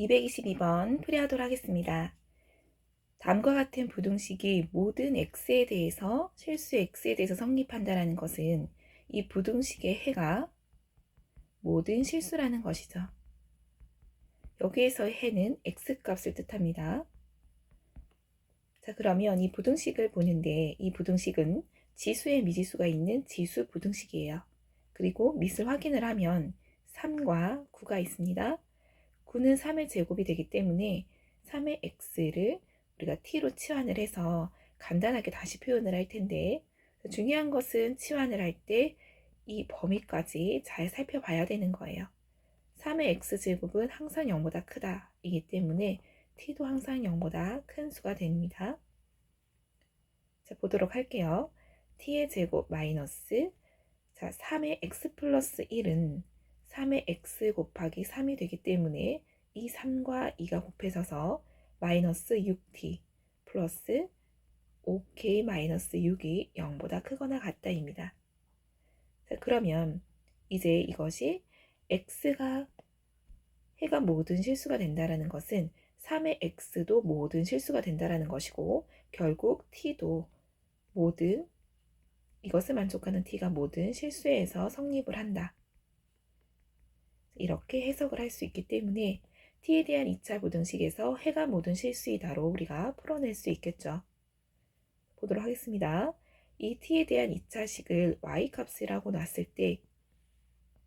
222번 풀이하도록 하겠습니다. 다음과 같은 부등식이 모든 x에 대해서 실수 x에 대해서 성립한다라는 것은 이 부등식의 해가 모든 실수라는 것이죠. 여기에서의 해는 x값을 뜻합니다. 자, 그러면 이 부등식을 보는데 이 부등식은 지수에 미지수가 있는 지수 부등식이에요. 그리고 밑을 확인을 하면 3과 9가 있습니다. 9는 3의 제곱이 되기 때문에 3의 x를 우리가 t로 치환을 해서 간단하게 다시 표현을 할 텐데 중요한 것은 치환을 할 때 이 범위까지 잘 살펴봐야 되는 거예요. 3의 x제곱은 항상 0보다 크다 이기 때문에 t도 항상 0보다 큰 수가 됩니다. 자, 보도록 할게요. t의 제곱 마이너스 자, 3의 x 플러스 1은 3의 x 곱하기 3이 되기 때문에 이 3과 2가 곱해져서 마이너스 6t 플러스 5k 마이너스 6이 0보다 크거나 같다입니다. 자, 그러면 이제 이것이 x가 해가 모든 실수가 된다라는 것은 3의 x도 모든 실수가 된다라는 것이고 결국 t도 모든 이것을 만족하는 t가 모든 실수에서 성립을 한다. 이렇게 해석을 할 수 있기 때문에 t에 대한 2차 부등식에서 해가 모든 실수이다로 우리가 풀어낼 수 있겠죠. 보도록 하겠습니다. 이 t에 대한 2차식을 y값이라고 놨을 때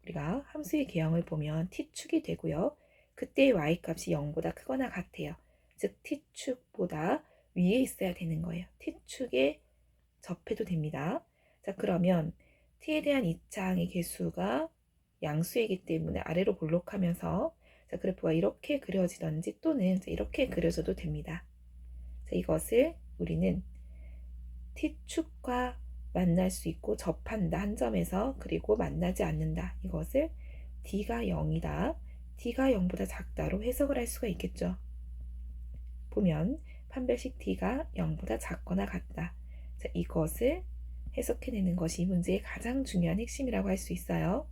우리가 함수의 개형을 보면 t축이 되고요. 그때 y값이 0보다 크거나 같아요. 즉 t축보다 위에 있어야 되는 거예요. t축에 접해도 됩니다. 자 그러면 t에 대한 2차항의 개수가 양수이기 때문에 아래로 볼록하면서 자, 그래프가 이렇게 그려지던지 또는 이렇게 그려져도 됩니다. 자, 이것을 우리는 t축과 만날 수 있고 접한다 한 점에서 그리고 만나지 않는다. 이것을 d가 0이다. D가 0보다 작다로 해석을 할 수가 있겠죠. 보면 판별식 d가 0보다 작거나 같다. 자, 이것을 해석해내는 것이 이 문제의 가장 중요한 핵심이라고 할 수 있어요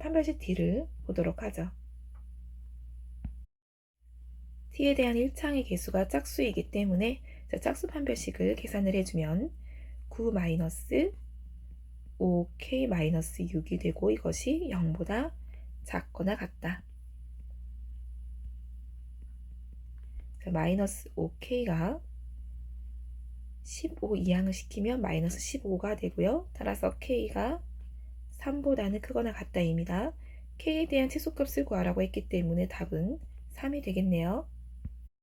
판별식 d를 보도록 하죠 t에 대한 1창의 개수가 짝수이기 때문에 짝수 판별식을 계산을 해주면 9 마이너스 5k 마이너스 6이 되고 이것이 0보다 작거나 같다. 자, 마이너스 5k가 15 이항을 시키면 마이너스 15가 되고요. 따라서 k가 3보다는 크거나 같다입니다. k에 대한 최소값을 구하라고 했기 때문에 답은 3이 되겠네요.